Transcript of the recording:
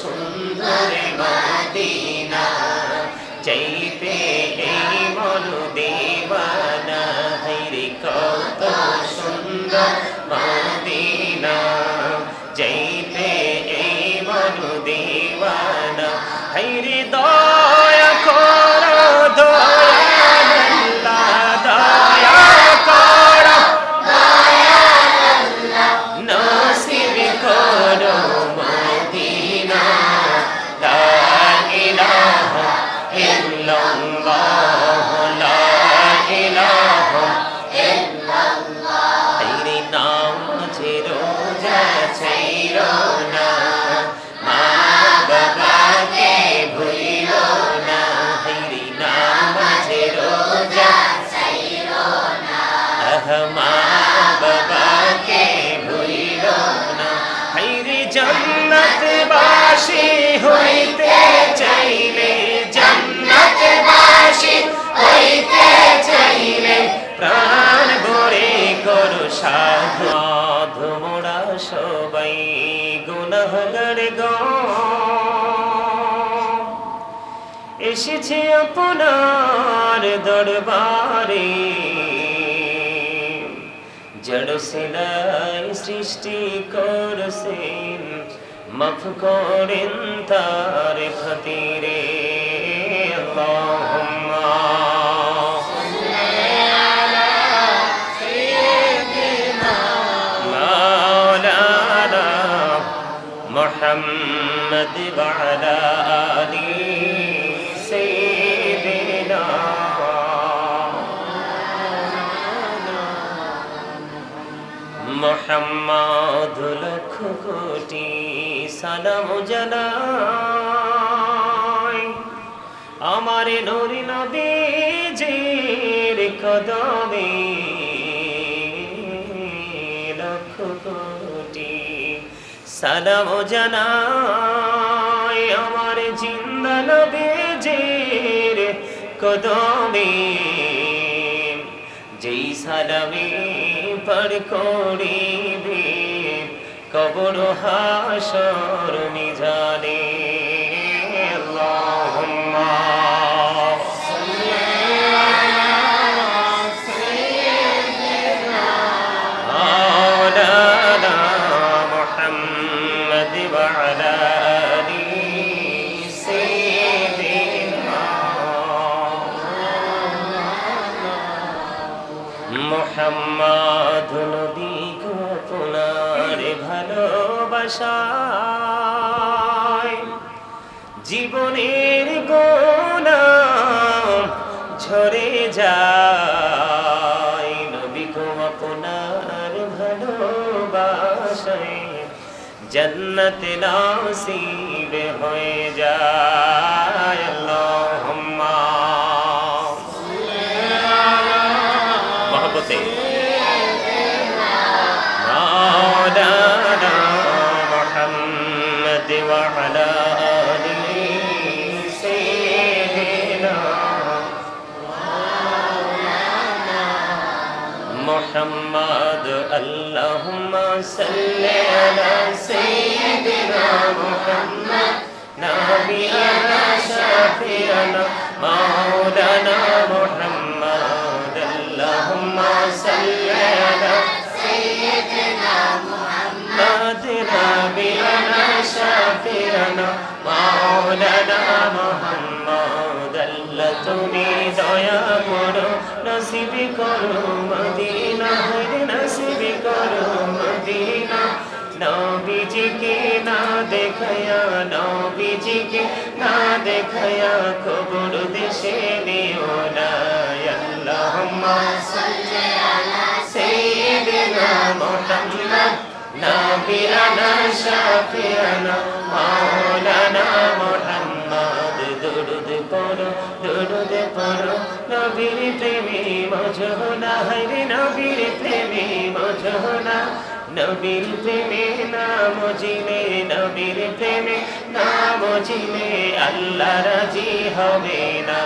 সুন্দর মদিনা। যাইতে এই মন দেবানা হরে কত সুন্দর ছাইরো না মা বাবাকে ভুলিও না হাইরি না মাঝে রোজা ছাইরো না আহ, মা বাবাকে ভুলিও না হাইরি জান্নাত বাসি হইতে চাইলে জান্নাত বাসি হইতে চাইলে, প্রাণ ভরে করো সা সবাই গুণাগার গো। এসেছে আপনার দরবারে। জড় সেলাই সৃষ্টি করছেন, মাফ করেন তার খাতিরে। আল্লাহুম্মা محمد وعلى آل سيدنا মোহাম্মদ লক্ষ কোটি সালাম জানাই আমার নরি নবীজির কদমে লক্ষ কোটি সালাম জানাই আমার জিন্দা নবীজির কদমে। যেই সালামে পার করিবে কবর হাসর নিজানে وعلى آل سيدنا মোহাম্মদ নবী আপনার ভালোবাসায় জীবনের গোনা ঝরে যায় জন্নত নাসিব হয়ে যায় আল্লাহুম্মা মহব্বতে مولانا محمد وعلى آل سيدنا محمد اللهم صل على سيدنا محمد نبينا شفيعنا مولانا محمد اللهم صل على محمد نبينا شفيعنا مولانا محمد আল্লাহ তুমি দয়া করো নসিব করো মদিনা নবীজিকে না দেখায়া নবীজিকে, না দেখায়া খবর দেশে নিও না আল্লাহুম্মা সাল্লি আলা সাইয়্যিদিনা মুহাম্মদ, নবিয়ানা শাফিয়ানা, মাওলানা মুহাম্মদ। দুরুদ পড়ো দুরুদ পড়ো, নবীর প্রেমী মজহু না হরে নবীর প্রেমে নাম জিলে নবীর প্রেমে নাম জিলে আল্লাহ রাজি হবে না